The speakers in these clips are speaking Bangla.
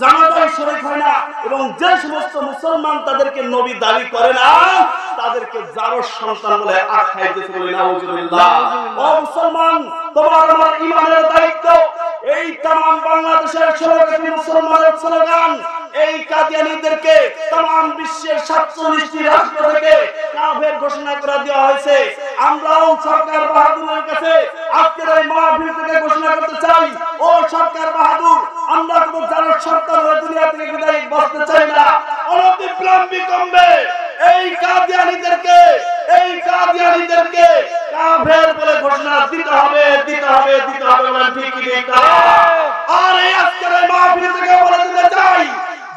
জানাজায় শরীক হয় না এবং যে সমস্ত মুসলমান তাদেরকে নবী দাবি করে না তাদেরকে জারর সন্তান বলে আখ্যায়িত করে নাউজুবিল্লাহ। ও মুসলমান তোমার আমার ইমানের দায়িত্ব। এই তাম বাংলাদেশের কোটি মুসলমানের স্লোগান এই কাদিয়ানিদেরকে তাম বিশ্বের সাতচল্লিশটি রাষ্ট্র থেকে কাফের ঘোষণা করে দেওয়া হয়েছে। আমরাও সরকার বাহাদুরের কাছে আজকের এই মাহফিল থেকে ঘোষণা করতে চাই। ও সরকার বাহাদুর আমরা কোনো জানার হয়ে দুনিয়া থেকে বিদায় বসতে চাই না অনতিবিলম্ব বিলম্বে এই কাদিয়ানিদেরকে এই কাদিয়ানিদেরকে কাফের বলে ঘোষণা দিতে হবে দিতে হবে দিতে হবে বলেন ঠিক ঠিক? আর এই আজকের মাহফিল থেকে বলে দিতে চাই,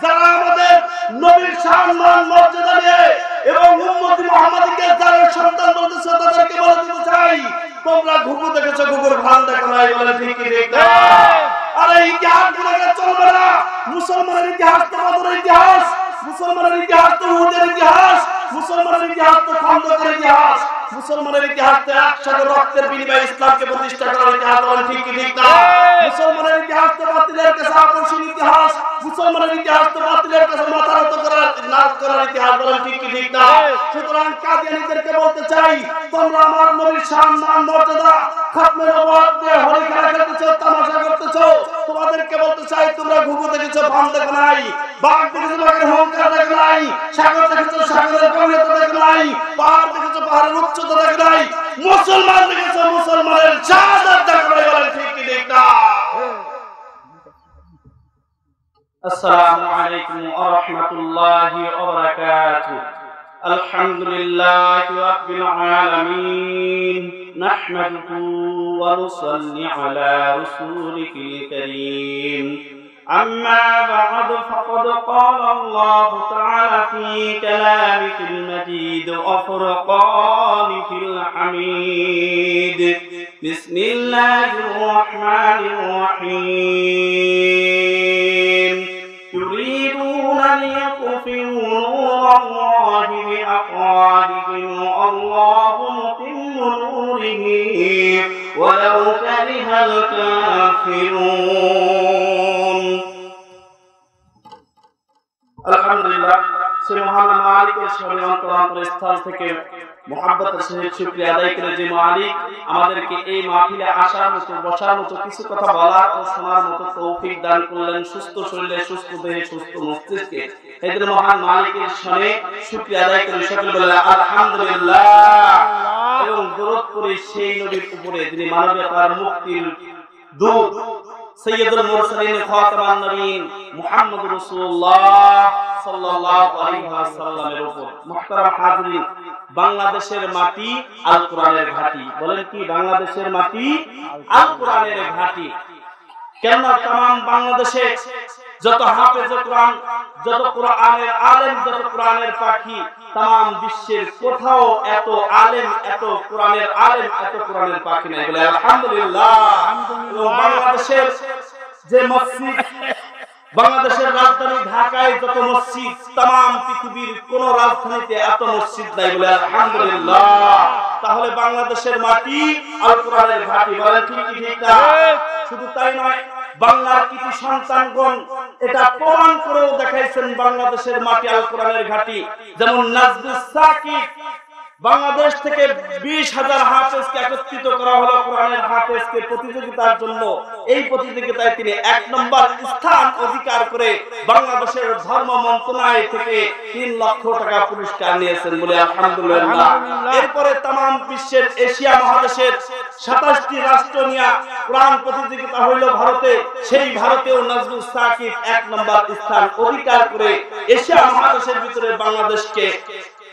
যারা আমাদের নবীর সম্মান মর্যাদা নিয়ে এবং উম্মতি মুহাম্মাদীকে যারা সন্তান বলতেছে তাদেরকে বলে দিতে চাই, তোমরা ঘুঘু দেখেছ, ঘুঘুর ভালো দেখো নাই বলে ঠিক ঠিক না? এই ইতিহাস গুলোকে চলবে না। মুসলমানের ইতিহাস তো বদরের ইতিহাস। মুসলমানের ইতিহাস তো উহুদের ইতিহাস। মুসলমানের ইতিহাস তো খন্দকের ইতিহাস। মুসলমানের ইতিহাস তো একসাথে রক্তের বিনিময়ে ইসলামকে প্রতিষ্ঠা করার ইতিহাস ঠিক কি ঠিক না? মুসলমানের ইতিহাস তো বাতিলের কাছে আকর্ষণ ইতিহাস। মুসলমানের ইতিহাস তো বাতিলের কাছে মাথা নত করার নাচ করার ইতিহাস বলেন ঠিক কি ঠিক না? সুতরাং কাদিয়ানীদেরকে বলতে চাই, তোমরা আমার নবীর সম্মান মর্যাদা খাতমে নবুয়ত দিয়ে হরি খেলা খেলতেছো, তামাশা করতেছো। তোমাদেরকে বলতে চাই, তোমরা ঘুঘু দেখেছ ভান দেখো নাই, বাঘ দেখেছ, বাঘের হংকার দেখো নাই, সাগর দেখেছ, সাগরের গভীরতা দেখো নাই, পাহাড় দেখেছ, পাহাড়ের উচ্চতা দেখো নাই, মুসলমান দেখেছ, মুসলমানের শাহাদাত দেখো নাই বলেন ঠিক কি ঠিক না? السلام عليكم ورحمة الله وبركاته. الحمد لله رب العالمين. نحمده ونصلي على رسوله الكريم. أما بعد فقد قال الله تعالى في كلامه المجيد وفرقانه الحميد. بسم الله الرحمن الرحيم. ليطفئوا نور الله بأفواههم والله متم نوره. ولو كره الكافرون. الحمد لله. শ্রী মহান মালিকের শরীর অন্তর স্থান থেকে মোহাম্মতের সহিত শুকরিয়া আদায় করে যে মালিক, আমাদেরকে এই মাহফিলে আসার মতো, বসার মতো কিছু কথা বলার ও শোনার মতো তৌফিক দান করলেন সুস্থ শরীরে, সুস্থ দেহে, সুস্থ মস্তিষ্কে। এদের মহান মালিকের শরীরে শুকরিয়া আদায় করে সকলে বলে আলহামদুলিল্লাহ। এবং দরুদ করি সেই নবীর উপরে, যিনি মানবতার মুক্তির দূত। সৈয়দুল মুরসালিন খাতামান নবীন মুহাম্মদ রাসূলুল্লাহ সাল্লাল্লাহু আলাইহি ওয়াসাল্লামের উপর। মুহতারাম হাজরিন, বাংলাদেশের মাটি আল কোরআনের ঘাঁটি। বলেন কি, বাংলাদেশের মাটি আল কোরআনের ঘাঁটি। কেন तमाम বাংলাদেশে যত হাফেজ কোরআন, যত কোরআনের আলেম, যত কোরআনের পাখি, তাম বিশ্বের কোথাও এত আলেম, এত কোরআনের আলেম, এত কোরআনের পাখি নাই বলে আলহামদুলিল্লাহ। বাংলাদেশের যে মসজিদ বাংলাদেশের রাজধানী ঢাকায় যত মসজিদ তাম পৃথিবীর কোন রাজধানীতে এত মসজিদ নাই বলে আলহামদুলিল্লাহ। তাহলে বাংলাদেশের মাটি আল ঘাঁটি বলে ঠিক ঠিক শুধু তাই নয়, বাংলার কিছু সন্তানগণ এটা প্রমাণ করেও দেখাইছেন বাংলাদেশের মাটি আল ঘাঁটি। যেমন নাজদুস সাকিব বাংলাদেশ থেকে বিশ হাজার হাফেজকে একত্রিত করা হলো কোরআনের হাফেজকে প্রতিযোগিতার জন্য। এই প্রতিযোগিতায় তিনি এক নম্বর স্থান অধিকার করে বাংলাদেশের ধর্ম মন্ত্রণালয় থেকে তিন লক্ষ টাকা পুরস্কার নিয়েছেন বলে আলহামদুলিল্লাহ। এরপরে তাম বিশ্বের এশিয়া মহাদেশের সাতাশটি রাষ্ট্র নিয়ে কোরআন প্রতিযোগিতা হইল ভারতে। সেই ভারতেও নজরুল সাকিব এক নম্বর স্থান অধিকার করে এশিয়া মহাদেশের ভিতরে বাংলাদেশকে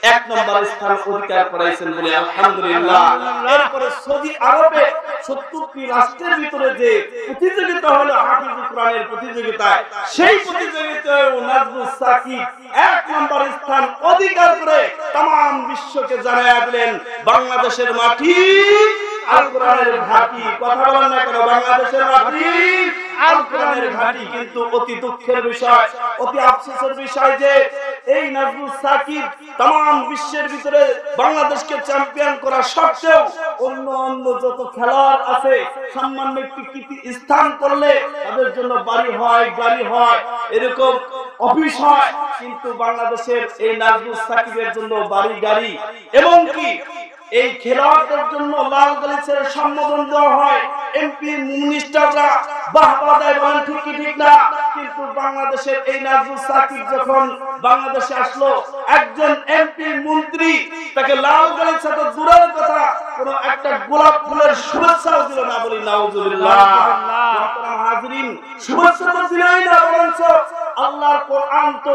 এক নম্বর স্থান অধিকার করাইছেন বলে আলহামদুলিল্লাহ। এরপরে সৌদি আরবে সত্তরটি রাষ্ট্রের ভিতরে যে প্রতিযোগিতা হলো কোরআনের সেই প্রতিযোগিতায় এক নম্বর স্থান অধিকার করে তাম বিশ্বকে জানাইয়া দিলেন, বাংলাদেশের মাটি আল কোরআনের কথা না কেন? বাংলাদেশের মাটি কোরআনের ঘাঁটি কিন্তু অতি দুঃখের বিষয়, অতি আফসোসের বিষয় যে এই নাজরুল সাকিব বিশ্বের ভিতরে বাংলাদেশকে চ্যাম্পিয়ন করা সত্ত্বেও অন্য অন্য যত খেলোয়াড় আছে সামান্য একটি স্থান করলে তাদের জন্য বাড়ি হয়, গাড়ি হয়, এরকম অফিস হয়। কিন্তু বাংলাদেশের এই নাজরুল সাকিবের জন্য বাড়ি গাড়ি, এবং কি? এই খেলোয়াড়দের জন্য লাল গালিচের সম্বোধন দেওয়া হয়। এমপি মিনিস্টাররা বাহবা দেয় বলেন, ঠিক না? কিন্তু বাংলাদেশের এই সাকিব যখন বাংলাদেশে আসলো, একজন এমপি মন্ত্রী তাকে লাল গালিচা তো দূরের কথা, কোন একটা গোলাপ ফুলের শুভেচ্ছাও দিল না বলি, নাউজুবিল্লাহ হাজরিন, শুভেচ্ছা তো না বরঞ্চ আল্লাহর কোরআন তো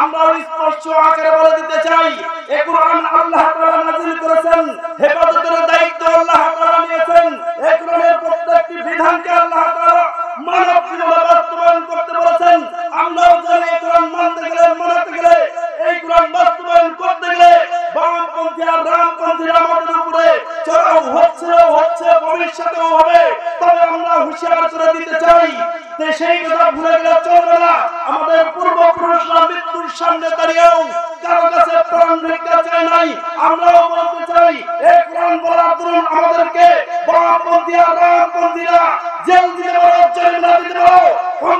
আমরাও স্পষ্ট আকারে বলে দিতে চাই, এ কোরআন আল্লাহ তাআলা নাযিল করেছেন, হেফাজতের দায়িত্ব আল্লাহ তাআলা নিয়েছেন, এ কোরআনের প্রত্যেকটি বিধানকে আল্লাহ তাআলা মানব জীবনে বাস্তবায়ন করতে বলেছেন আমরাও জানি এই কোরআন মানতে গেলে মানাতে গেলে এই কোরআন বাস্তবায়ন করতে গেলে বামপন্থী আর রামপন্থীরা আমাদের উপরে চড়াও হচ্ছে হচ্ছে ভবিষ্যতেও হবে তবে আমরা হুঁশিয়ার করে দিতে চাই যে সেই কথা ভুলে গেলে চলবে না আমাদের পূর্বপুরুষরা মৃত্যুর সামনে দাঁড়িয়েও কারও কাছে প্রাণ ভিক্ষা চায় নাই আমরাও বলতে চাই এই কোরআন বলার দরুন আমাদেরকে বামপন্থী আর রামপন্থীরা জেল দিতে পারো জরিমানা দিতে পারো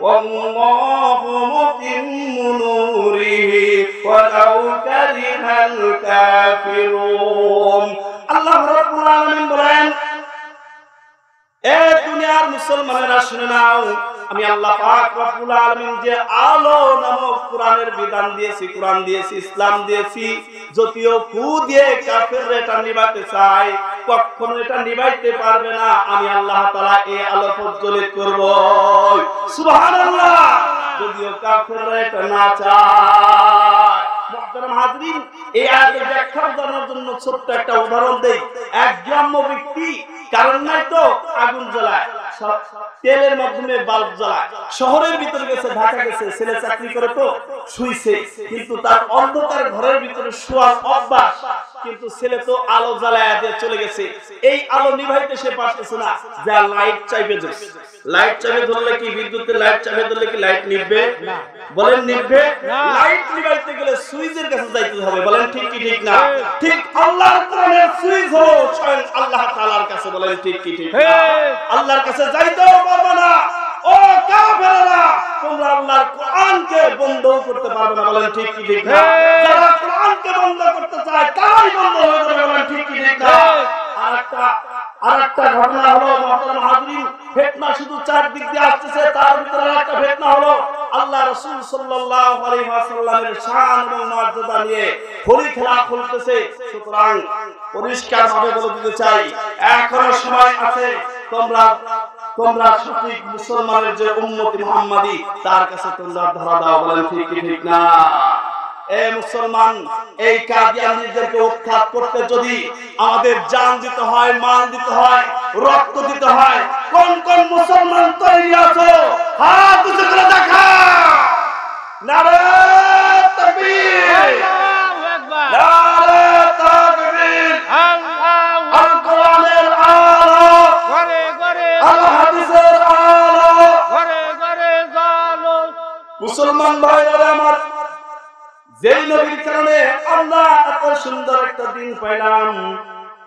ওয়াল্লাহু মুতিম্মু নূরিহি ওয়ালাউ কারিহাল কাফিরুন আল্লাহ রাব্বুল আলামিন বলেন এ দুনিয়ার মুসলমানেরা শুনে নাও, আমি আল্লাহ পাক রব্বুল আলামিন যে আলো নামক বিধান দিয়েছি দিয়েছি, ইসলাম দিয়েছি, যদিও দিয়ে কাফেররা এটা চায়, কখনো এটা পারবে না, আমি আল্লাহ এই আলো প্রজ্বলিত করব। যদিও এটা না চায়। এই ব্যাখ্যা জন্য ছোট্ট একটা উদাহরণ দেই। এক গ্রাম্য ব্যক্তি কারণ নাই তো আগুন জ্বলায়। তেলের মাধ্যমে বাল্ব জ্বলায়। শহরের ভিতরে গেছে ঢাকা গেছে, ছেলে চাকরি করে তো, শুইছে। কিন্তু তার অন্ধকার ঘরের ভিতরে শোয়ার অভ্যাস কিন্তু ছেলে তো আলো জ্বালায় দিয়ে চলে গেছে। এই আলো নিভাইতে সে পারতেছে না। যা লাইট চাইবে লাইট চাইবে ধরলে কি বিদ্যুতের লাইট চাইবে ধরলে কি লাইট নিভবে? বলেন নিভবে? লাইট নিভাইতে গেলে সুইচের কাছে যাইতে হবে। বলেন ঠিক কি ঠিক না? ঠিক। আল্লাহর কোরআনের সুইচ হলো স্বয়ং আল্লাহ তাআলার কাছে। বলেন ঠিক কি ঠিক না? আল্লাহর কাছে যাইতেও পারবে না। ও কাফেররা! তোমরা আল্লাহর কোরআনকে বন্ধ করতে পারবে না বলেন ঠিক কি ঠিক না? যারা কোরআনকে বন্ধ করতে চায় তারাই বন্ধ হয়ে যাবে বলেন ঠিক কি ঠিক না? আরেকটা আরেকটা ঘটনা হলো মহতরম হাজরিন ফিতনা শুধু চার দিক দিয়ে আসতেছে তার ভিতরে আরেকটা ফিতনা হলো আল্লাহ রাসূল সাল্লাল্লাহু আলাইহি ওয়াসাল্লামের শান এবং মর্যাদা নিয়ে হোলি খেলা খুলতেছে। সুতরাং পরিষ্কার ভাবে বলে দিতে চাই এখনও সময় আছে তোমরা তোমরা সঠিক মুসলমানের যে উম্মতি মুহাম্মাদি তার কাছে তোমরা ধরা দাও বলেন ঠিক ঠিক না? এ মুসলমান এই কাদিয়ানীদেরকে উৎখাত করতে যদি আমাদের জান দিতে হয় মাল দিতে হয় রক্ত দিতে হয় কোন কোন মুসলমান তৈরি আছো? হাত উঁচু করে দেখা। নারে তাকবীর। নারে তাকবীর। আল মুসলমান ভাইরা আমার, যেই নবীর কারণে আল্লাহ এত সুন্দর একটা দিন পাইলাম,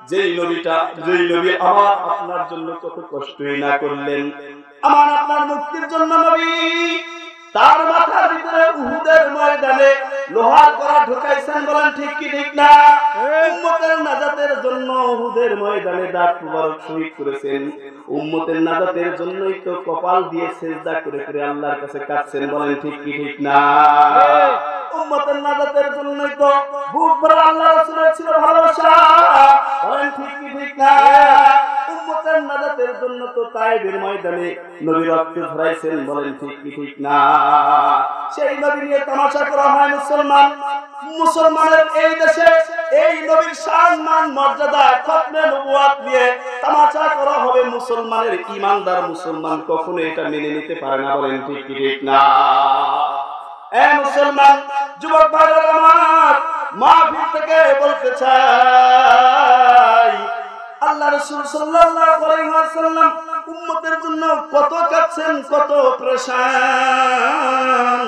যেই নবীটা, যেই নবী আমার আপনার জন্য কত কষ্টই না করলেন। আমার আপনার মুক্তির জন্য নবী তার মাথার ভিতরে উহুদের ময়দানে লোহার করা ঢুকাইছেন বলেন ঠিক কি ঠিক না? উম্মতের নাজাতের জন্য উহুদের ময়দানে দাঁত মুবারক শহীদ করেছেন। উম্মতের নাজাতের জন্যই তো কপাল দিয়ে সেজদা করে করে আল্লাহর কাছে কাঁদছেন বলেন ঠিক কি ঠিক না? উম্মতের নাজাতের জন্যই তো বুক ভরা আল্লাহ রাসূলের ছিল ভালোবাসা। বলেন ঠিক কি ঠিক না? উম্মতের নাজাতের জন্য তো তাইবের ময়দানে নবী রক্ত ধরাইছেন বলেন ঠিক কি ঠিক না? সেই নবী নিয়ে তামাশা করা হয় মুসলমান। মুসলমানের এই দেশে এই নবীর সম্মান মর্যাদা, খতমে নবুয়াত নিয়ে তামাশা করা হবে মুসলমানের ইমানদার মুসলমান কখনো এটা মেনে নিতে পারে না বলেন ঠিক ঠিক না? এ মুসলমান, যুবক ভাইরা আমার, মাহফিল থেকে বলতে চাই, আল্লাহ রাসূল সাল্লাল্লাহু আলাইহি ওয়াসাল্লাম উম্মতের জন্য কত কাঁদছেন কত প্রশান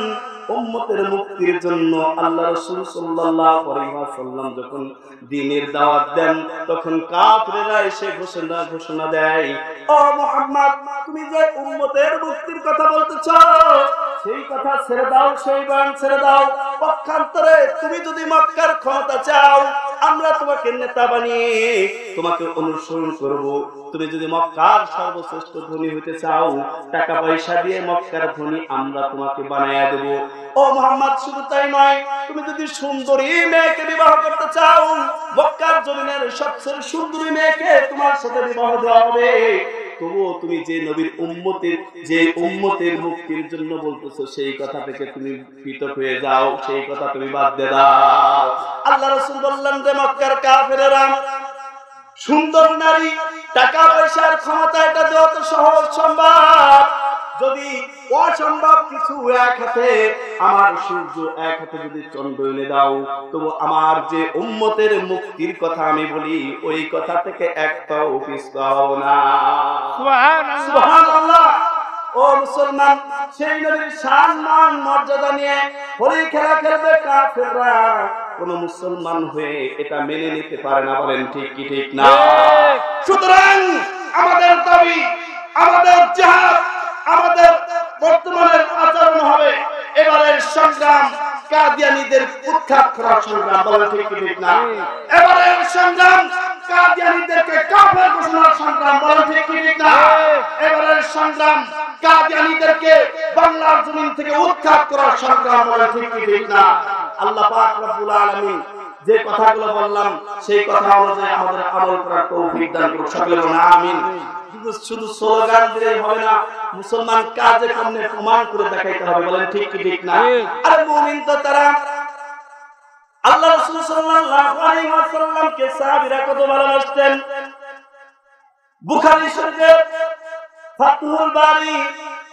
উম্মতের মুক্তির জন্য আল্লাহ রাসূল সাল্লাল্লাহু আলাইহি ওয়াসাল্লাম যখন দ্বীনের দাওয়াত দেন, তখন কাফেররা এসে ঘোষণা ঘোষণা দেয়, ও মুহাম্মদ, তুমি যে উম্মতের মুক্তির কথা বলতেছ, সেই কথা ছেড়ে দাও, সেই বান ছেড়ে দাও। পক্ষান্তরে তুমি যদি মক্কার ক্ষমতা চাও আমরা তোমাকে নেতা বানিয়ে তোমাকে অনুসরণ করব। তুমি যদি মক্কার সর্বশ্রেষ্ঠ ধনী হতে চাও, টাকা পয়সা দিয়ে মক্কার ধনী আমরা তোমাকে বানায়া দেব। ও মোহাম্মদ, শুধু তাই নয়, তুমি যদি সুন্দরী মেয়েকে বিবাহ করতে চাও, মক্কার জমিনের সবচেয়ে সুন্দরী মেয়েকে তোমার সাথে বিবাহ দেওয়া হবে। তবুও তুমি যে নবীর উম্মতের, যে উম্মতের মুক্তির জন্য বলতেছো, সেই কথা থেকে তুমি পৃথক হয়ে যাও, সেই কথা তুমি বাদ দে আল্লাহ রসুল বললেন যে, মক্কার কাফেরেরা সুন্দর নারী, টাকা পয়সার ক্ষমতা এটা দেওয়া তো সহজ সম্ভব। যদি অসম্ভব কিছু এক হাতে আমার সূর্য এক হাতে যদি চন্দ্র এনে দাও তবু আমার যে উম্মতের মুক্তির কথা আমি বলি ওই কথা থেকে পিছপা হব না। সুবহানাল্লাহ। ও মুসলমান সেই নবীর মর্যাদা নিয়ে হোলি খেলা খেলবে কাফেররা। কোন মুসলমান হয়ে এটা মেনে নিতে পারে না বলেন ঠিক কি ঠিক না? সুতরাং আমাদের দাবি আমাদের জাহাজ আমাদের বর্তমানের আচরণ হবে। এবারের সংগ্রাম কাদিয়ানীদের উৎখাত করার সংগ্রাম, বলেন ঠিক ঠিক না? এবারের সংগ্রাম কাদিয়ানীদেরকে কাফের ঘোষণার সংগ্রাম, বলেন ঠিক ঠিক না? এবারের সংগ্রাম কাদিয়ানীদেরকে বাংলার জমিন থেকে উৎখাত করার সংগ্রাম, বলেন ঠিক ঠিক না? আল্লাহ পাক রব্বুল আলামিন যে কথাগুলো বললাম, সেই কথা অনুযায়ী আমাদের আমল করার তৌফিক দান করুন সকলে আমিন। কিন্তু শুধু স্লোগান দিলেই হবে না মুসলমান কাজে কর্মে প্রমাণ করে দেখাইতে হবে বলেন ঠিক কি ঠিক না? আরে মুমিন তো তারা আল্লাহ রাসূল সাল্লাল্লাহু আলাইহি ওয়াসাল্লামকে সাহাবীরা কত ভালোবাসতেন? বুখারী শরীফে ফাতহুল বারি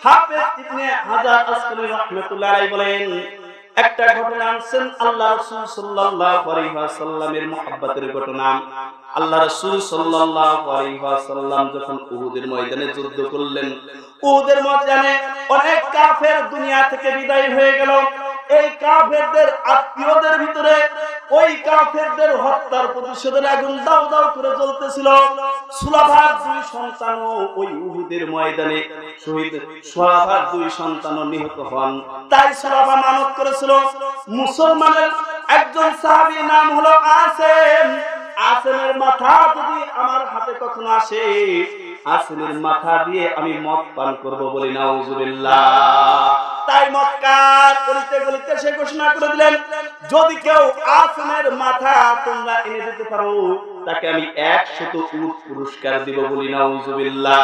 হাফেজ ইবনে হাজার আসকালি রাহমাতুল্লাহ আলাইহি বলেন একটা ঘটনা আনছেন আল্লাহ রাসূল সাল্লাল্লাহু আলাইহি ওয়াসাল্লামের মুহাব্বতের ঘটনা। আল্লাহ রাসূল সাল্লাল্লাহু আলাইহি ওয়াসাল্লাম যখন উহুদের ময়দানে যুদ্ধ করলেন, উহুদের ময়দানে অনেক কাফের দুনিয়া থেকে বিদায় হয়ে গেল। এই কাফেরদের আত্মীয়দের ভিতরে ওই কাফেরদের হত্যার প্রতিশোধের আগুন দাও দাও করে জ্বলতেছিল। সুলাভার দুই সন্তান ওই উহুদের ময়দানে শহীদ সুলাভার দুই সন্তান নিহত হন। তাই সুলাভা মানত করেছিল। মুসলমানের একজন সাহাবী নাম হলো আসেম। আসেমের মাথা যদি আমার হাতে কখনো আসে, আসেমের মাথা দিয়ে আমি মদ পান করব বলি নাউজুবিল্লাহ। তাই মক্কার গলিতে গলিতে সে ঘোষণা করে দিলেন যদি কেউ আসমের মাথা তোমরা এনে দিতে পারো, তাকে আমি একশত উট পুরস্কার দিব বলি নাউজুবিল্লাহ।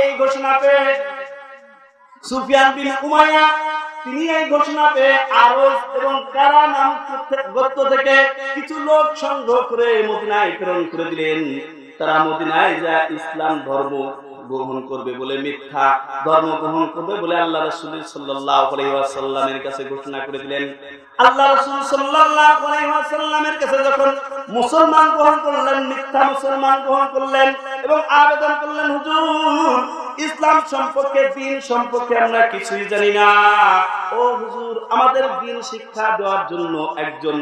এই ঘোষণা পেয়ে সুফিয়ান বিন উমাইয়া, তিনি এই ঘোষণা পেয়ে আরস এবং কারা নাম গোত্র থেকে কিছু লোক সংগ্রহ করে মদিনায় প্রেরণ করে দিলেন। তারা মদিনায় যা ইসলাম ধর্ম গ্রহণ করবে বলে মিথ্যা ধর্ম গ্রহণ করবে বলে আল্লাহ রসুল সাল্লাহামের কাছে ঘোষণা করে দিলেন। আল্লাহ রসুল সাল্লাহামের কাছে যখন মুসলমান গ্রহণ করলেন, মিথ্যা মুসলমান গ্রহণ করলেন এবং আবেদন করলেন, হুজুর ইসলাম সম্পর্কে, দিন সম্পর্কে আমরা কিছুই জানি না। ও হুজুর, আমাদের দিন শিক্ষা দেওয়ার জন্য একজন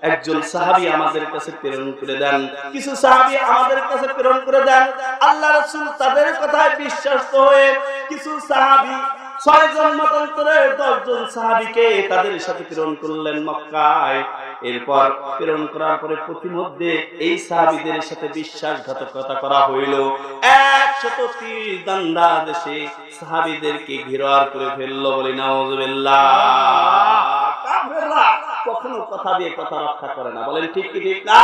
একজন সাহাবী আমাদের কাছে প্রেরণ করে দেন। কিছু সাহাবী আমাদের কাছে প্রেরণ করে দেন। আল্লাহ রাসূল তাদের কথায় বিশ্বাস হয়ে কিছু সাহাবী ছয় জন মতান্তরে দশজন সাহাবিকে তাদের সাথে প্রেরণ করলেন মক্কায়। এরপর প্রেরণ করার পরে প্রতিমধ্যে এই সাহাবিদের সাথে বিশ্বাসঘাতকতা করা হইল। একশত দান্ডা দেশে সাহাবিদেরকে ঘিরার করে ফেলল বলি নাউজুবিল্লাহ। কখনো কথা দিয়ে কথা রক্ষা করে না। বলেন ঠিক কি ঠিক না?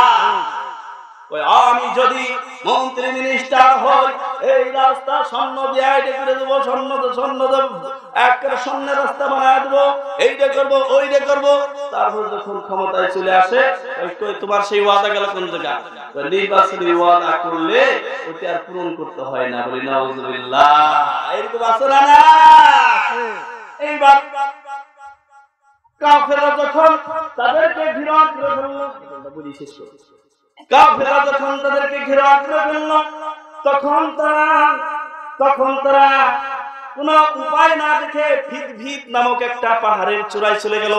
আমি যদি মন্ত্রী মিনিস্টার হই এই রাস্তা স্বর্ণ দিয়ে করে দেবো, স্বর্ণ স্বর্ণ দেবো। একটা স্বর্ণের রাস্তা বানায় দেবো, এইটা করব, ওইটা করব। তারপর যখন ক্ষমতায় চলে আসে তোমার সেই ওয়াদা গেল কোন জায়গা? নির্বাচনী ওয়াদা করলে ওটা আর পূরণ করতে হয় না, বলি এরকম না এইবার কাফেররা যখন তাদেরকে কাফেররা যখন তাদেরকে তখন তারা তখন তারা কোন উপায় না দেখে ভিত ভিত নামক একটা পাহাড়ের চূড়ায় চলে গেল।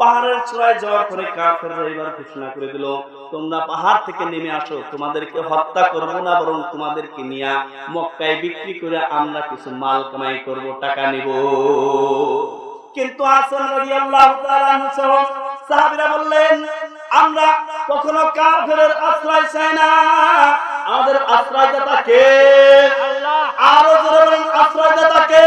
পাহাড়ের চূড়ায় যাওয়ার পরে কাফেররা এবার ঘোষণা করে দিল, তোমরা পাহাড় থেকে নেমে আসো, তোমাদেরকে হত্যা করব না, বরং তোমাদেরকে নিয়ে মক্কায় বিক্রি করে আমরা কিছু মাল কামাই করব, টাকা নিব। কিন্তু আসন রাদিয়াল্লাহু তাআলা সাহাবীরা বললেন, আমরা কখনো কাফেরের আশ্রয় চাই না। আমাদের আশ্রয়দাতা কে? আরও জোরে বলেন আশ্রয়দাতা কে?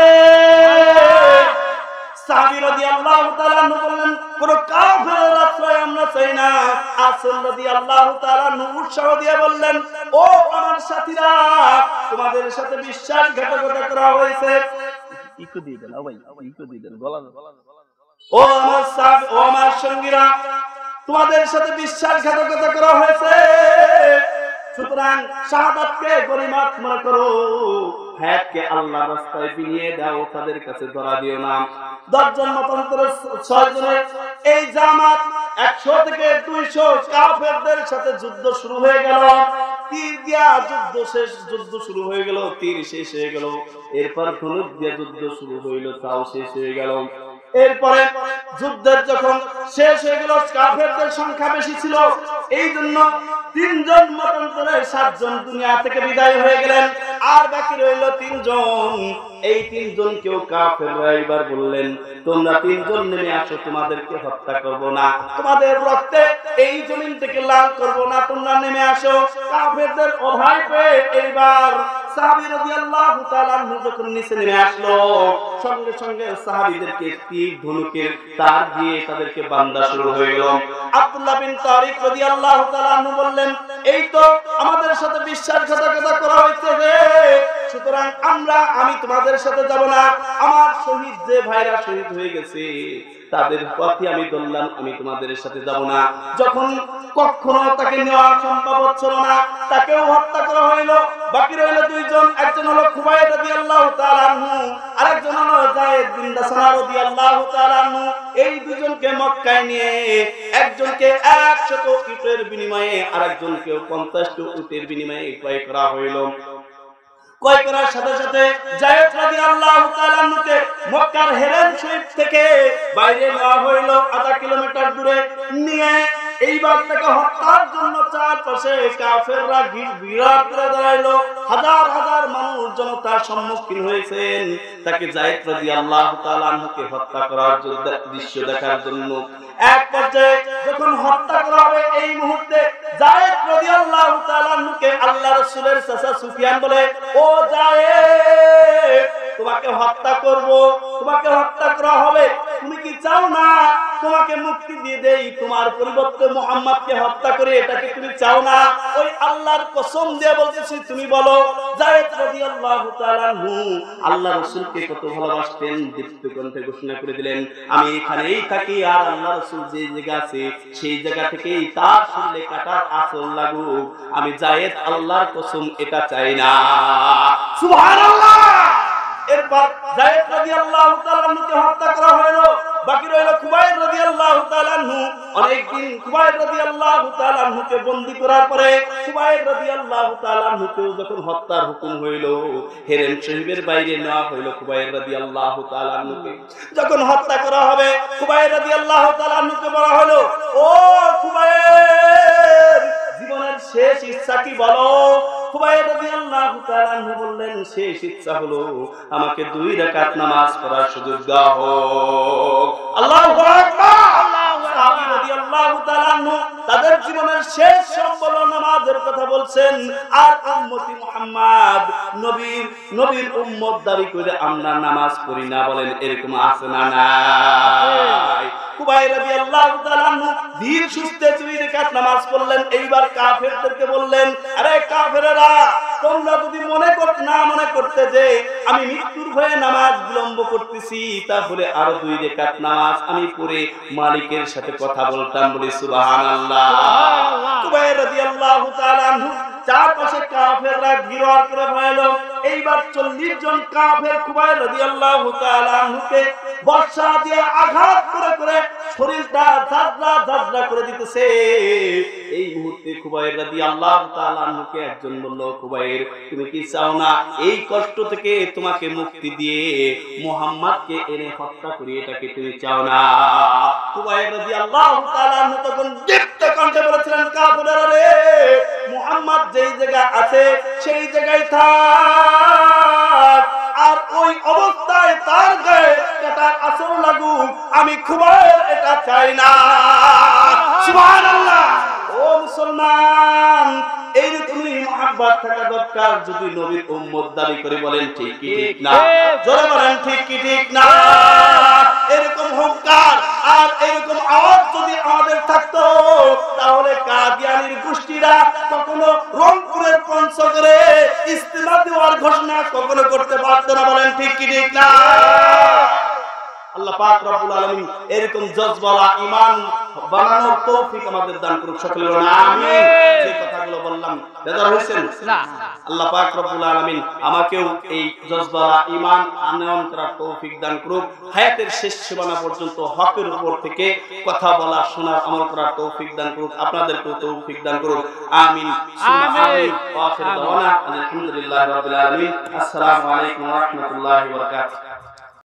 সাহাবী রাদিয়াল্লাহু তাআলা বললেন কোন কাফেরের আশ্রয় আমরা চাই না। আসন রাদিয়াল্লাহু তাআলা উৎসাহ দিয়ে বললেন ও আমার সাথীরা তোমাদের সাথে বিশ্বাসঘাতকতা করা হয়েছে। দিয়ে দেন ভাই দিয়ে দেন গলা ও আমার সাব ও আমার সঙ্গীরা তোমাদের সাথে বিশ্বাসঘাতকতা করা হয়েছে। সুতরাং শাহাদাতকে গরিমাত মনে করো, হায়াতকে আল্লাহ রাস্তায় বিনিয়ে দাও, তাদের কাছে ধরা দিও না। এই জামাত একশো থেকে দুইশো কাফেরদের সাথে যুদ্ধ শুরু হয়ে গেল। তীর দিয়া যুদ্ধ শেষ, যুদ্ধ শুরু হয়ে গেল, তীর শেষ হয়ে গেল। এরপর দিয়া যুদ্ধ শুরু হইল, তাও শেষ হয়ে গেল। এরপরে যুদ্ধের যখন শেষ হয়ে গেল, কাফেরদের সংখ্যা বেশি ছিল, এই জন্য তিনজন মরণ করে সাতজন দুনিয়া থেকে বিদায় হয়ে গেলেন। আর বাকি রইল তিনজন। এই তিনজন কেউ কাফেররা এবার বললেন, তোমরা তিনজন নেমে আসো, তোমাদেরকে হত্যা করব না। তোমাদের রক্তে এই জমিন থেকে লাল করব না, তোমরা নেমে আসো। কাফেরদের অভাবে এইবার সাহাবী রাদিয়াল্লাহু তাআলা নিচে নেমে আসলো, সঙ্গে সঙ্গে সাহাবীদেরকে তীর তার দিয়ে তাদেরকে বান্দা শুরু হয়ে গেল আব্দুল্লাহ বিন তারিক রাদিয়াল্লাহু তাআলা বললেন, এই তো আমাদের সাথে বিশ্বাসঘাতকতা করা হয়েছে রে। সুতরাং আমরা, আমি তোমাদের সাথে যাব না। আমার শহীদ যে ভাইরা শহীদ হয়ে গেছে তাদের পথে আমি বললাম আমি তোমাদের সাথে যাব না। যখন কখনো তাকে নেওয়া সম্ভব হচ্ছিল না তাকেও হত্যা করা হইল। বাকি রইল দুইজন একজন হলো খুবাইব রাদিয়াল্লাহু তাআলা আনহু আরেকজন হলো যায়েদ বিন দাসানা রাদিয়াল্লাহু তাআলা আনহু। এই দুজনকে মক্কায় নিয়ে একজনকে 100 ইটের বিনিময়ে আরেকজনকে 50 টা উটের বিনিময়ে ক্রয় করা হইল। ক্রয় করার সাথে সাথে জায়েদ রাদিয়াল্লাহু তাআলা আনহুকে মক্কার হেরেন শরীফ থেকে বাইরে নেওয়া হইল আধা কিলোমিটার দূরে নিয়ে এইবার তাকে হত্যার জন্য চারপাশে হাজার হাজার মানুষ জনতার সম্মুখীন হয়েছেন। তাকে জায়েদ রাদিয়াল্লাহু তাআলা হত্যা করার দৃশ্য দেখার জন্য। এক পর্যায়ে যখন হত্যা করা হবে এই মুহূর্তে তোমাকে হত্যা করব, তোমাকে হত্যা করা হবে। তুমি কি চাও না তোমাকে মুক্তি দিয়ে দেই, তোমার পরিবর্তে মোহাম্মদকে হত্যা করে এটাকে তুমি চাও না। ওই আল্লাহর কসম দিয়ে বলতেছি, তুমি বলো, জায়েদ রাদিয়াল্লাহু তাআলা আল্লাহ রাসূলকে কত ভালোবাসতেন, দীপ্ত কণ্ঠে ঘোষণা করে দিলেন, আমি এখানেই থাকি আর আল্লাহ রাসূল যে জায়গা আছে, সেই জায়গা থেকেই তার শুনলে কাটার আসল লাগুক। আমি জায়েদ আল্লাহর কসম এটা চাই না। সুবহানাল্লাহ! এরপর জায়েদ রাদিয়াল্লাহু তাআলা আনহুকে হত্যা করা হলো। বাকি রইল খুবাইব রাদিয়াল্লাহু তাআলা আনহু। অনেকদিন খুবাইব রাদিয়াল্লাহু তাআলা আনহুকে বন্দী করার পরে খুবাইব রাদিয়াল্লাহু তাআলা আনহুকে যখন হত্যার হুকুম হইল হেরেন শরীফের বাইরে নেওয়া হইল খুবাইব রাদিয়াল্লাহু তাআলা আনহুকে। যখন হত্যা করা হবে, খুবাইব রাদিয়াল্লাহু তাআলা আনহুকে বলা হলো, ও খুবাইব, জীবনের শেষ ইচ্ছা কি বলো? বললেন, শেষ ইচ্ছা হলো আমাকে দুই নামাজ পড়ার সুযোগ আল্লাহু তাদের জীবনের শেষ সম্বল নামাজের কথা বলছেন, আর উম্মতি মুহাম্মদ, নবীর নবীর উম্মত দাবি করে আমরা নামাজ পড়ি না বলেন, এরকম আছে না নাই? কুবাই রাদিয়াল্লাহু তাআলা ধীর সুস্থে দুই রাকাত নামাজ পড়লেন। এইবার কাফেরদেরকে বললেন আরে কাফেরেরা তোমরা যদি মনে কর না মনে করতে যে আমি মৃত্যুর ভয়ে নামাজ বিলম্ব করতেছি তাহলে আরও দুই নামাজ আমি পড়ে মালিকের সাথে কথা বলতাম বলি সুবহানাল্লাহ। কুবাই রাদিয়াল্লাহু তাআলা আনহু চারপাশে কাফেররা করে এইবার চল্লিশ জন কাফের বর্ষা দিয়ে আঘাত করে করে শরীরটা করে দিতেছে। এই মুহূর্তে একজন বলল তুমি কি চাও না এই কষ্ট থেকে তোমাকে মুক্তি দিয়ে মুহাম্মাদকে এনে হত্যা করি এটাকে তুমি চাও না? খুবাইর রাদিয়াল্লাহু তাআলা তখন দীপ্ত কণ্ঠে বলেছিলেন, কাফেররা মুহাম্মদ যেই জায়গা আছে সেই জায়গায় থাক। আর ওই অবস্থায় তার গায়ে কাটার আসর লাগুক আমি খুবাইর এটা চাই না। সুবহানাল্লাহ। ও মুসলমান এইরকমই মহাব্বত থাকা দরকার যদি নবীর উম্মত দাবি করে বলেন ঠিক কি ঠিক না? জোরে বলেন ঠিক কি ঠিক না? এরকম হুঙ্কার আর এরকম আওয়াজ যদি আমাদের থাকতো তাহলে কাদিয়ানির গোষ্ঠীরা কি ঠিক আল্লাহ পাক রব্বুল আলামিন এরকম জজবালা ঈমান বানানোর তৌফিক আমাদের দান করুক সকলে আমিন। যে কথাগুলো বললাম। বেদার হইছেন না। আল্লাহ পাক রব্বুল আলামিন আমাকেও এই জজবালা ঈমান আনয়ন করার তৌফিক দান করুক। হায়াতের শেষ সীমানা পর্যন্ত হকের উপর থেকে কথা বলা শোনার আমল করার তৌফিক দান করুক। আপনাদেরকেও তৌফিক দান করুক। আমিন। আমিন। ওয়া আখির দাওয়ানা আলহামদুলিল্লাহি রাব্বিল আলামিন। আসসালামু আলাইকুম ওয়া রাহমাতুল্লাহি ওয়া বারাকাতুহু।